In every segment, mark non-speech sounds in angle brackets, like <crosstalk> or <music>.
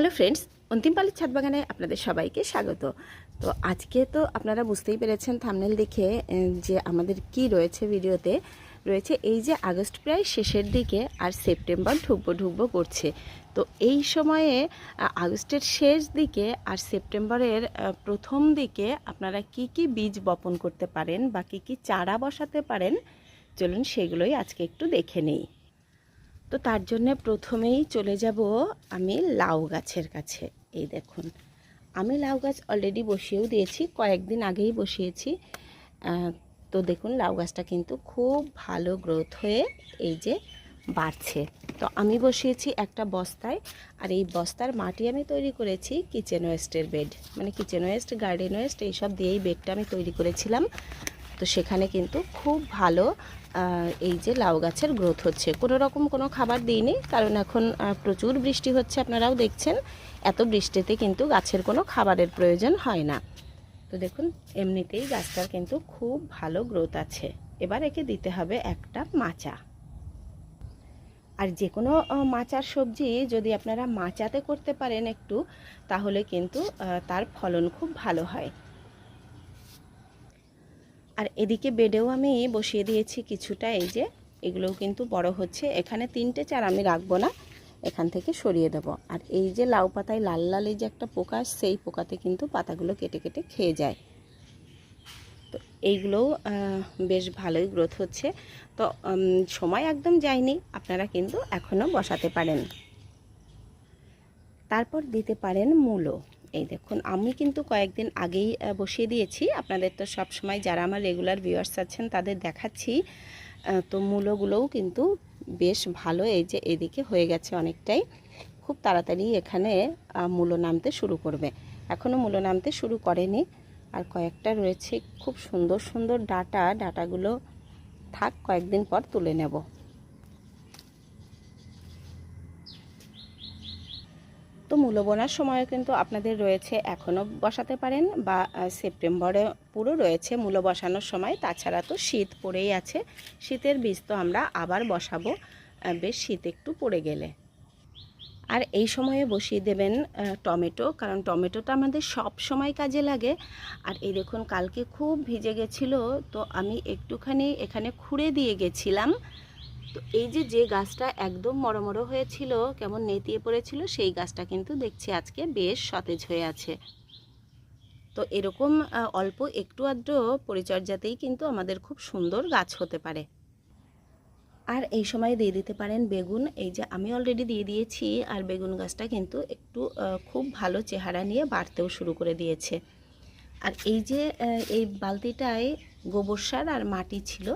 Hello friends অন্তিম পালের ছাদ বাগানে আপনাদের সবাইকে স্বাগত। তো আজকে তো আপনারা বুঝতেই পেরেছেন থামনেল দেখে যে আমাদের কি রয়েছে ভিডিওতে। রয়েছে এই যে আগস্ট প্রায় শেষের দিকে আর সেপ্টেম্বর ঢুকবো ঢুকবো করছে। তো এই সময়ে আগস্টের শেষ দিকে আর সেপ্টেম্বরের প্রথম দিকে আপনারা কি কি বীজ বপন করতে পারেন বা কী কী চারা বসাতে পারেন, চলুন সেগুলোই আজকে একটু দেখে নিই। তো তার জন্যে প্রথমেই চলে যাব আমি লাউ গাছের কাছে। এই দেখুন, আমি লাউ গাছ অলরেডি বসিয়েও দিয়েছি, কয়েকদিন আগেই বসিয়েছি। তো দেখুন, লাউ গাছটা কিন্তু খুব ভালো গ্রোথ হয়ে এই যে বাড়ছে। তো আমি বসিয়েছি একটা বস্তায়, আর এই বস্তার মাটি আমি তৈরি করেছি কিচেন ওয়েস্টের বেড মানে কিচেন ওয়েস্ট গার্ডেন ওয়েস্ট এইসব দিয়েই বেডটা আমি তৈরি করেছিলাম। তো সেখানে কিন্তু খুব ভালো এই যে লাউ গাছের গ্রোথ হচ্ছে। কোনো রকম কোনো খাবার দিইনি, কারণ এখন প্রচুর বৃষ্টি হচ্ছে আপনারাও দেখছেন। এত বৃষ্টিতে কিন্তু গাছের কোনো খাবারের প্রয়োজন হয় না। তো দেখুন, এমনিতেই গাছটার কিন্তু খুব ভালো গ্রোথ আছে। এবার একে দিতে হবে একটা মাচা। আর যে কোনো মাচার সবজি যদি আপনারা মাচাতে করতে পারেন একটু, তাহলে কিন্তু তার ফলন খুব ভালো হয়। আর এদিকে বেডেও আমি বসিয়ে দিয়েছি কিছুটা, এই যে এগুলোও কিন্তু বড় হচ্ছে। এখানে তিনটে চার আমি রাখব না, এখান থেকে সরিয়ে দেব। আর এই যে লাউ পাতায় লাল লাল এই যে একটা পোকা, সেই পোকাতে কিন্তু পাতাগুলো কেটে কেটে খেয়ে যায়। তো এইগুলোও বেশ ভালোই গ্রোথ হচ্ছে। তো সময় একদম যায়নি, আপনারা কিন্তু এখনও বসাতে পারেন। তারপর দিতে পারেন মূলো। এই দেখুন, আমি কিন্তু কয়েকদিন আগেই বসিয়ে দিয়েছি। আপনাদের তো সব সময় যারা আমার রেগুলার ভিউয়ার্স আছেন, তাদের দেখাচ্ছি। তো মূলোগুলোও কিন্তু বেশ ভালো, এই যে এদিকে হয়ে গেছে অনেকটাই। খুব তাড়াতাড়ি এখানে মূলো নামতে শুরু করবে। এখনও মূলো নামতে শুরু করেনি। আর কয়েকটা রয়েছে, খুব সুন্দর সুন্দর ডাটা। ডাটাগুলো থাক, কয়েকদিন পর তুলে নেব। তো মূল্য বোনার সময়ও কিন্তু আপনাদের রয়েছে এখনও বসাতে পারেন বা সেপ্টেম্বরে পুরো রয়েছে মূল্য বসানোর সময়। তাছাড়া তো শীত পড়েই আছে। শীতের বীজ তো আমরা আবার বসাবো বেশ শীত একটু পড়ে গেলে। আর এই সময়ে বসিয়ে দেবেন টমেটো, কারণ টমেটোটা আমাদের সব সময় কাজে লাগে। আর এই দেখুন, কালকে খুব ভিজে গেছিল, তো আমি একটুখানি এখানে খুঁড়ে দিয়ে গেছিলাম। তো এই যে যে গাছটা একদম মরমরো হয়েছিল, কেমন নেতিয়ে পড়েছিল, সেই গাছটা কিন্তু দেখছি আজকে বেশ সতেজ হয়ে আছে। তো এরকম অল্প একটু আধটু পরিচর্যাতেই কিন্তু আমাদের খুব সুন্দর গাছ হতে পারে। আর এই সময় দিয়ে দিতে পারেন বেগুন। এই যে, আমি অলরেডি দিয়ে দিয়েছি, আর বেগুন গাছটা কিন্তু একটু খুব ভালো চেহারা নিয়ে বাড়তেও শুরু করে দিয়েছে। আর এই যে এই বালতিটায় গোবর সার আর মাটি ছিল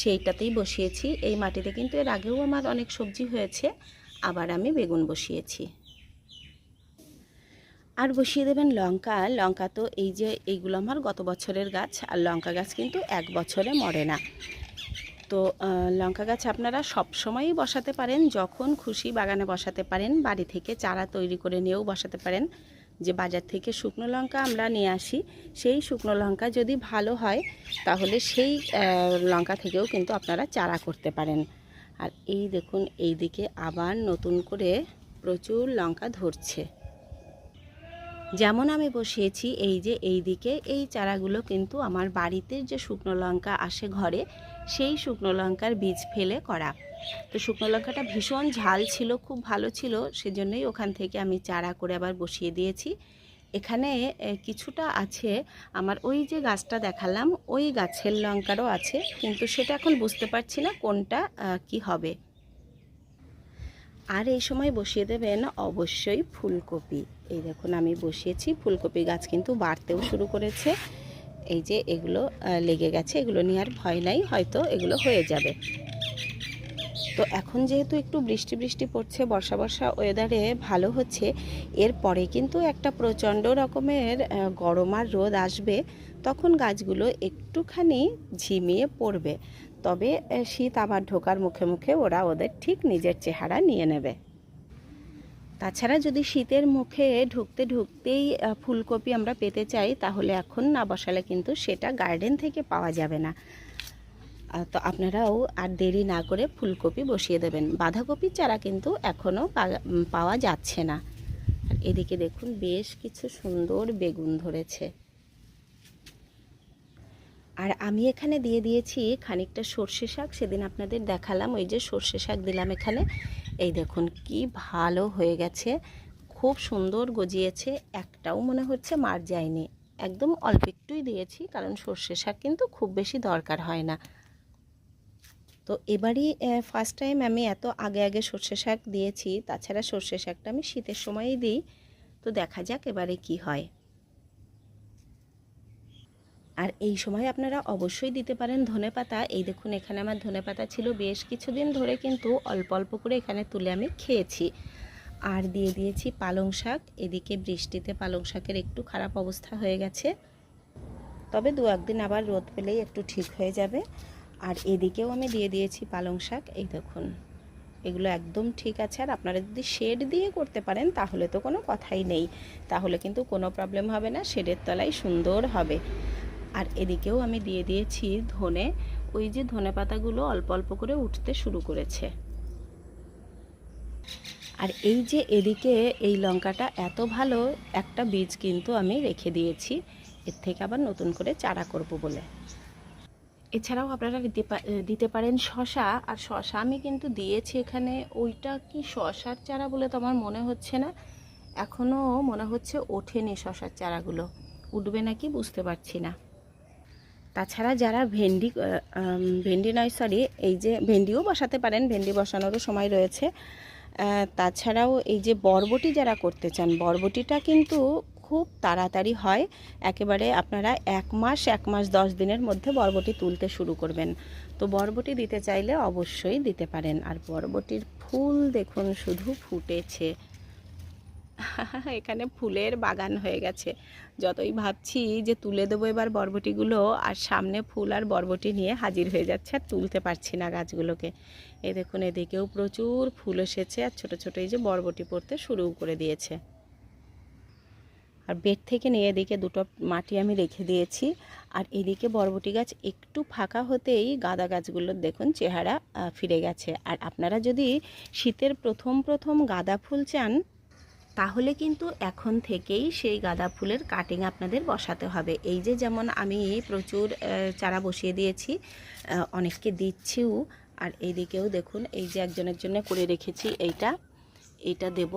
সেইটাতেই বসিয়েছি। এই মাটিতে কিন্তু এর আগেও আমার অনেক সবজি হয়েছে, আবার আমি বেগুন বসিয়েছি। আর বসিয়ে দেবেন লঙ্কা। লঙ্কা তো এই যে এইগুলো আমার গত বছরের গাছ, আর লঙ্কা গাছ কিন্তু এক বছরে মরে না। তো লঙ্কা গাছ আপনারা সব সময়ই বসাতে পারেন, যখন খুশি বাগানে বসাতে পারেন, বাড়ি থেকে চারা তৈরি করে নিয়েও বসাতে পারেন। যে বাজার থেকে শুকনো লঙ্কা আমরা নিয়ে আসি, সেই শুকনো লঙ্কা যদি ভালো হয়, তাহলে সেই লঙ্কা থেকেও কিন্তু আপনারা চারা করতে পারেন। আর এই দেখুন, এই দিকে আবার নতুন করে প্রচুর লঙ্কা ধরছে। যেমন আমি বসিয়েছি, এই যে এই দিকে এই চারাগুলো কিন্তু আমার বাড়িতে যে শুকনো লঙ্কা আসে ঘরে সেই শুকনো লঙ্কার বীজ ফেলে করা। তো শুকনো লঙ্কাটা ভীষণ ঝাল ছিল, খুব ভালো ছিল, সেজন্যই ওখান থেকে আমি চারা করে আবার বসিয়ে দিয়েছি। এখানে কিছুটা আছে, আমার ওই যে গাছটা দেখালাম, ওই গাছের লঙ্কারও আছে, কিন্তু সেটা এখন বুঝতে পারছি না কোনটা কি হবে। আর এই সময় বসিয়ে দেবেন অবশ্যই ফুলকপি। এই দেখুন, আমি বসিয়েছি, ফুলকপি গাছ কিন্তু বাড়তেও শুরু করেছে। এই যে এগুলো লেগে গেছে, এগুলো নিয়ে আর ভয় নাই, হয়তো এগুলো হয়ে যাবে। তো এখন যেহেতু একটু বৃষ্টি বৃষ্টি পড়ছে, বর্ষা বর্ষা ওয়েদারে ভালো হচ্ছে, এরপরে কিন্তু একটা প্রচণ্ড রকমের গরম আর রোদ আসবে, তখন গাছগুলো একটুখানি ঝিমিয়ে পড়বে। তবে শীত আবার ঢোকার মুখে মুখে ওরা ওদের ঠিক নিজের চেহারা নিয়ে নেবে। তাছাড়া যদি শীতের মুখে ঢুকতে ঢুকতেই ফুলকপি আমরা পেতে চাই, তাহলে এখন না বসালে কিন্তু সেটা গার্ডেন থেকে পাওয়া যাবে না। তো আপনারাও আর দেরি না করে ফুলকপি বসিয়ে দেবেন। বাঁধাকপির চারা কিন্তু এখনও পাওয়া যাচ্ছে না। আর এদিকে দেখুন, বেশ কিছু সুন্দর বেগুন ধরেছে। আর আমি এখানে দিয়ে দিয়েছি খানিকটা সর্ষে শাক, সেদিন আপনাদের দেখালাম, ওই যে সর্ষে শাক দিলাম এখানে। এই দেখুন কি ভালো হয়ে গেছে। খুব সুন্দর গজিয়েছে, একটাও মনে হচ্ছে মার যায়নি। একদম অল্প একটুই দিয়েছি, কারণ সর্ষে শাক কিন্তু খুব বেশি দরকার হয় না। তো এবারই ফার্স্ট টাইম আমি এত আগে আগে সর্ষে শাক দিয়েছি, তাছাড়া সর্ষে শাকটা আমি শীতের সময়ই দিই। তো দেখা যাক এবারে কি হয়। আর এই সময় আপনারা অবশ্যই দিতে পারেন ধনে পাতা। এই দেখুন, এখানে আমার ধনে পাতা ছিল বেশ কিছুদিন ধরে কিন্তু অল্প অল্প করে এখানে তুলে আমি খেয়েছি। আর দিয়ে দিয়েছি পালং শাক। এদিকে বৃষ্টিতে পালং শাকের একটু খারাপ অবস্থা হয়ে গেছে। তবে দু একদিন আবার রোদ পেলেই একটু ঠিক হয়ে যাবে। আর এদিকেও আমি দিয়ে দিয়েছি পালং শাক। এই দেখুন, এগুলো একদম ঠিক আছে। আর আপনারা যদি শেড দিয়ে করতে পারেন, তাহলে তো কোনো কথাই নেই। তাহলে কিন্তু কোনো প্রবলেম হবে না, শেডের তলায় সুন্দর হবে। আর এদিকেও আমি দিয়ে দিয়েছি ধনে। ওই যে ধনে পাতাগুলো অল্প অল্প করে উঠতে শুরু করেছে। আর এই যে এদিকে এই লঙ্কাটা এত ভালো, একটা বীজ কিন্তু আমি রেখে দিয়েছি। এর থেকে আবার নতুন করে চারা করব বলে। এছাড়াও আপনারা দিতে দিতে পারেন শশা আর শশা আমি কিন্তু দিয়েছি এখানে। ওইটা কি শশার চারা বলে তো আমার মনে হচ্ছে না। এখনও মনে হচ্ছে ওঠেনি শশার চারাগুলো। উঠবে নাকি বুঝতে পারছি না। তাছাড়া যারা ভেন্ডি ভেন্ডি নয় সরি এই যে ভেন্ডিও বসাতে পারেন, ভেন্ডি বসানোরও সময় রয়েছে। তাছাড়াও এই যে বরবটি যারা করতে চান, বরবটিটা কিন্তু খুব তাড়াতাড়ি হয়। একেবারে আপনারা এক মাস এক মাস দশ দিনের মধ্যে বরবটি তুলতে শুরু করবেন। তো বরবটি দিতে চাইলে অবশ্যই দিতে পারেন। আর বরবটির ফুল দেখুন, শুধু ফুটেছে। <laughs> এখানে ফুলের বাগান হয়ে গেছে। যতই ভাবছি যে তুলে দেবো এবার বরবটিগুলো, আর সামনে ফুল আর বরবটি নিয়ে হাজির হয়ে যাচ্ছে আর তুলতে পারছি না গাছগুলোকে। এ দেখুন, এদিকেও প্রচুর ফুল এসেছে আর ছোটো ছোটো এই যে বরবটি পড়তে শুরু করে দিয়েছে। আর বেড থেকে নিয়ে এদিকে দুটো মাটি আমি রেখে দিয়েছি। আর এদিকে বরবটি গাছ একটু ফাঁকা হতেই গাঁদা গাছগুলোর দেখুন চেহারা ফিরে গেছে। আর আপনারা যদি শীতের প্রথম প্রথম গাঁদা ফুল চান তাহলে কিন্তু এখন থেকেই সেই গাঁদা ফুলের কাটিং আপনাদের বসাতে হবে। এই যে যেমন আমি প্রচুর চারা বসিয়ে দিয়েছি অনেককে দিচ্ছিও। আর এইদিকেও দেখুন, এই যে একজনের জন্য করে রেখেছি এইটা এইটা দেব।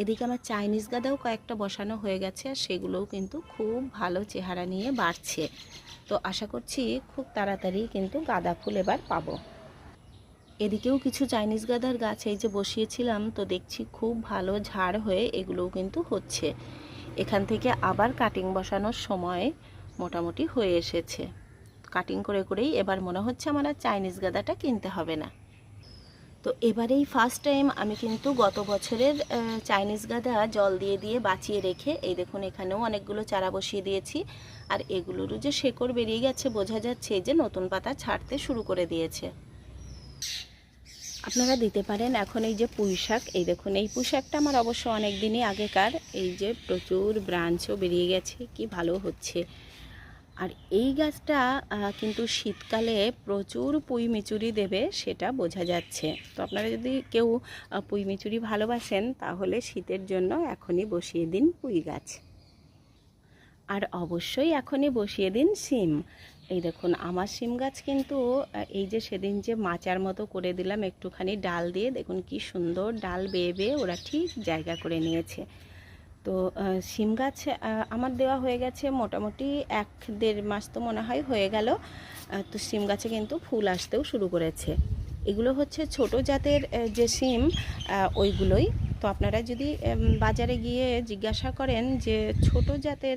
এদিকে আমার চাইনিজ গাঁদাও কয়েকটা বসানো হয়ে গেছে, আর সেগুলোও কিন্তু খুব ভালো চেহারা নিয়ে বাড়ছে। তো আশা করছি খুব তাড়াতাড়ি কিন্তু গাঁদা ফুল এবার পাবো। এদিকেও কিছু চাইনিজ গাদার গাছ এই যে বসিয়েছিলাম, তো দেখছি খুব ভালো ঝাড় হয়ে এগুলোও কিন্তু হচ্ছে। এখান থেকে আবার কাটিং বসানোর সময় মোটামুটি হয়ে এসেছে। কাটিং করে করেই এবার মনে হচ্ছে আমার আর চাইনিজ গাদাটা কিনতে হবে না। তো এবারেই ফার্স্ট টাইম আমি কিন্তু গত বছরের চাইনিজ গাদা জল দিয়ে দিয়ে বাঁচিয়ে রেখে এই দেখুন এখানেও অনেকগুলো চারা বসিয়ে দিয়েছি। আর এগুলোরও যে শেকড় বেরিয়ে গেছে, বোঝা যাচ্ছে যে নতুন পাতা ছাড়তে শুরু করে দিয়েছে। আপনারা দিতে পারেন। এখন এই যে পুঁই শাক, এই দেখুন, এই পুঁই শাকটা আমার অবশ্য অনেক দিনই আগেকার। এই যে প্রচুর ব্রাঞ্চও বেরিয়ে গেছে, কি ভালো হচ্ছে। আর এই গাছটা কিন্তু শীতকালে প্রচুর পুঁই মিচুরি দেবে, সেটা বোঝা যাচ্ছে। তো আপনারা যদি কেউ পুঁই মিচুরি ভালোবাসেন, তাহলে শীতের জন্য এখনই বসিয়ে দিন পুঁই গাছ। আর অবশ্যই এখনই বসিয়ে দিন সিম। এই দেখুন, আমার সিম গাছ কিন্তু এই যে সেদিন যে মাচার মতো করে দিলাম, একটুখানি ডাল দিয়ে, দেখুন কি সুন্দর ডাল বেয়ে বেয়ে ওরা ঠিক জায়গা করে নিয়েছে। তো সিম গাছ আমার দেওয়া হয়ে গেছে মোটামুটি এক দেড় মাস তো মনে হয় হয়ে গেল। তো সিম গাছে কিন্তু ফুল আসতেও শুরু করেছে। এগুলো হচ্ছে ছোট জাতের যে সিম ওইগুলোই। তো আপনারা যদি বাজারে গিয়ে জিজ্ঞাসা করেন যে ছোট জাতের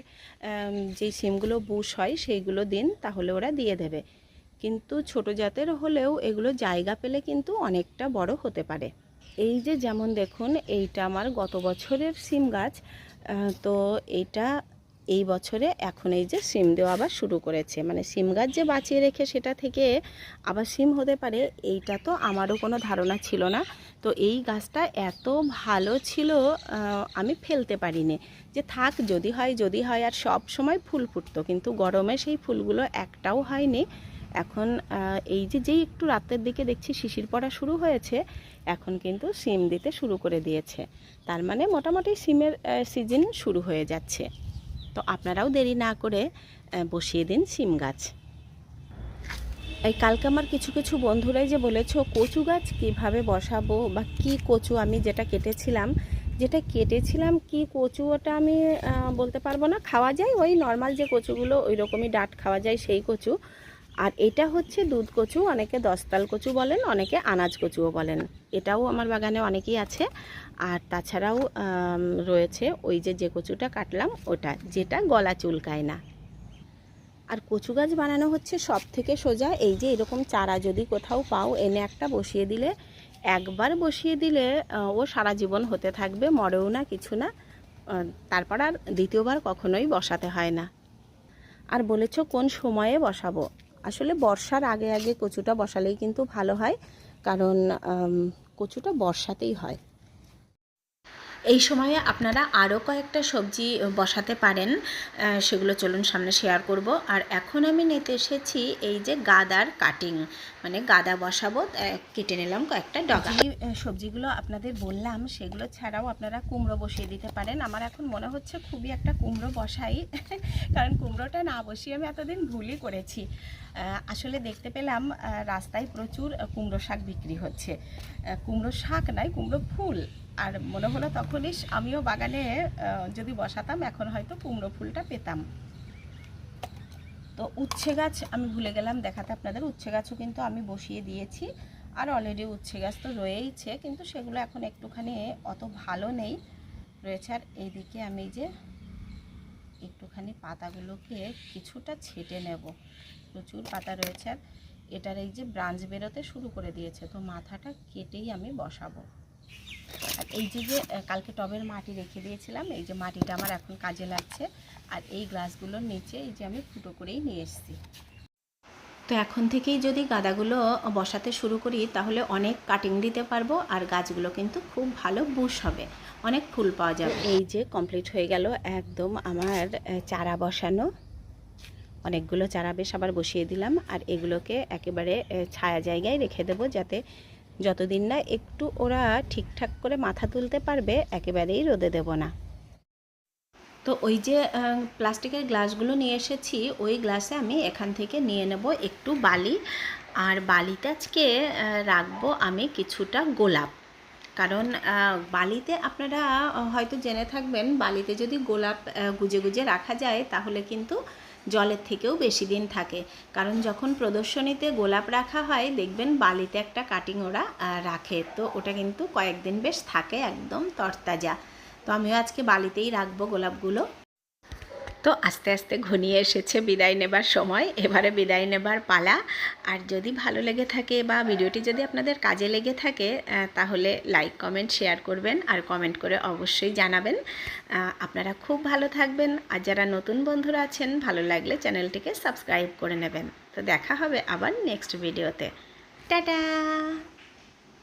যে সিমগুলো বুশ হয় সেইগুলো দিন, তাহলে ওরা দিয়ে দেবে। কিন্তু ছোট জাতের হলেও এগুলো জায়গা পেলে কিন্তু অনেকটা বড় হতে পারে। এই যে যেমন দেখুন, এইটা আমার গত বছরের সিম গাছ তো এইটা এই বছরে এখন এই যে সিম দেওয়া আবার শুরু করেছে। মানে সিম গাছ যে বাঁচিয়ে রেখে সেটা থেকে আবার সিম হতে পারে, এইটা তো আমারও কোনো ধারণা ছিল না। তো এই গাছটা এত ভালো ছিল আমি ফেলতে পারিনি। যে থাক, যদি হয় যদি হয়, আর সব সময় ফুল ফুটতো। কিন্তু গরমে সেই ফুলগুলো একটাও হয়নি। এখন এই যে, যেই একটু রাতের দিকে দেখছি শিশির পড়া শুরু হয়েছে, এখন কিন্তু সিম দিতে শুরু করে দিয়েছে। তার মানে মোটামুটি সিমের সিজন শুরু হয়ে যাচ্ছে। তো আপনারাও দেরি না করে বসিয়ে দিন সিম গাছ। এই কালকে আমার কিছু কিছু বন্ধুরাই যে বলেছ, কচু গাছ কীভাবে বসাবো বা কি কচু আমি যেটা কেটেছিলাম যেটা কেটেছিলাম কি কচু ওটা আমি বলতে পারব না, খাওয়া যায়, ওই নর্মাল যে কচুগুলো ওই রকমই ডাট খাওয়া যায় সেই কচু। আর এটা হচ্ছে দুধ কচু, অনেকে দশতাল কচু বলেন, অনেকে আনাজ কচুও বলেন। এটাও আমার বাগানে অনেকেই আছে। আর তাছাড়াও রয়েছে ওই যে যে কচুটা কাটলাম, ওটা, যেটা গলা চুলকায় না। আর কচু গাছ বানানো হচ্ছে সব থেকে সোজা। এই যে, এরকম চারা যদি কোথাও পাও, এনে একটা বসিয়ে দিলে, একবার বসিয়ে দিলে ও সারা জীবন হতে থাকবে, মরেও না, কিছু না। তারপর আর দ্বিতীয়বার কখনোই বসাতে হয় না। আর বলেছ কোন সময়ে বসাবো? আসলে বর্ষার আগে আগে কচুটা বসালেই কিন্তু ভালো হয়। কারণ কচুটা বর্ষাতেই হয়। এই সময়ে আপনারা আরও কয়েকটা সবজি বসাতে পারেন। সেগুলো চলুন সামনে শেয়ার করব। আর এখন আমি নিতে এসেছি এই যে গাদার কাটিং মানে গাদা বসাবো কেটে নিলাম কয়েকটা ডগা। সবজিগুলো আপনাদের বললাম, সেগুলো ছাড়াও আপনারা কুমড়ো বসিয়ে দিতে পারেন। আমার এখন মনে হচ্ছে খুবই একটা কুমড়ো বসাই, <laughs> কারণ কুমড়োটা না বসিয়ে আমি এতদিন ভুলই করেছি। আসলে দেখতে পেলাম রাস্তায় প্রচুর কুমড়ো শাক বিক্রি হচ্ছে। কুমড়ো শাক নয়, কুমড়ো ফুল। আর মনে হলো তখনই আমিও বাগানে যদি বসাতাম, এখন হয়তো কুমড়ো ফুলটা পেতাম। তো উচ্ছে গাছ আমি ভুলে গেলাম দেখাতে আপনাদের, উচ্ছে গাছও কিন্তু আমি বসিয়ে দিয়েছি। আর অলরেডি উচ্ছে গাছ তো রয়েইছে, কিন্তু সেগুলো এখন একটুখানি অত ভালো নেই। রয়েছে আর এইদিকে আমি যে একটুখানি পাতাগুলোকে কিছুটা ছেটে নেব। প্রচুর পাতা রয়েছে আর এটার এই যে ব্রাঞ্চ বেরোতে শুরু করে দিয়েছে, তো মাথাটা কেটেই আমি বসাবো। এই যে যে কালকে টবের মাটি রেখে দিয়েছিলাম, এই যে মাটিটা আমার এখন কাজে লাগছে। আর এই গ্লাসগুলোর নিচে এই যে আমি ফুটো করেই নিয়ে এসেছি। তো এখন থেকেই যদি গাদাগুলো বসাতে শুরু করি, তাহলে অনেক কাটিং দিতে পারব আর গাছগুলো কিন্তু খুব ভালো বুশ হবে। অনেক ফুল পাওয়া যাবে। এই যে কমপ্লিট হয়ে গেল একদম আমার চারা বসানো। অনেকগুলো চারা বেশ আবার বসিয়ে দিলাম। আর এগুলোকে একেবারে ছায়া জায়গায় রেখে দেবো যাতে যতদিন না একটু ওরা ঠিকঠাক করে মাথা তুলতে পারবে, একেবারেই রোদে দেব না। তো ওই যে প্লাস্টিকের গ্লাসগুলো নিয়ে এসেছি, ওই গ্লাসে আমি এখান থেকে নিয়ে নেব একটু বালি। আর বালিতে আজকে রাখব আমি কিছুটা গোলাপ। কারণ বালিতে আপনারা হয়তো জেনে থাকবেন, বালিতে যদি গোলাপ গুজে গুজে রাখা যায়, তাহলে কিন্তু জলের থেকেও বেশি দিন থাকে। কারণ যখন প্রদর্শনীতে গোলাপ রাখা হয়, দেখবেন বালিতে একটা কাটিং ওরা রাখে। তো ওটা কিন্তু কয়েকদিন বেশ থাকে, একদম তরতাজা। তো আমিও আজকে বালিতেই রাখব গোলাপগুলো। তো আস্তে আস্তে ঘনিয়ে এসেছে বিদায় নেবার সময়। এবারে বিদায় নেবার পালা। আর যদি ভালো লেগে থাকে বা ভিডিওটি যদি আপনাদের কাজে লেগে থাকে তাহলে লাইক, কমেন্ট, শেয়ার করবেন। আর কমেন্ট করে অবশ্যই জানাবেন। আপনারা খুব ভালো থাকবেন। আর যারা নতুন বন্ধুরা আছেন, ভালো লাগলে চ্যানেলটিকে সাবস্ক্রাইব করে নেবেন। তো দেখা হবে আবার নেক্সট ভিডিওতে। টাটা!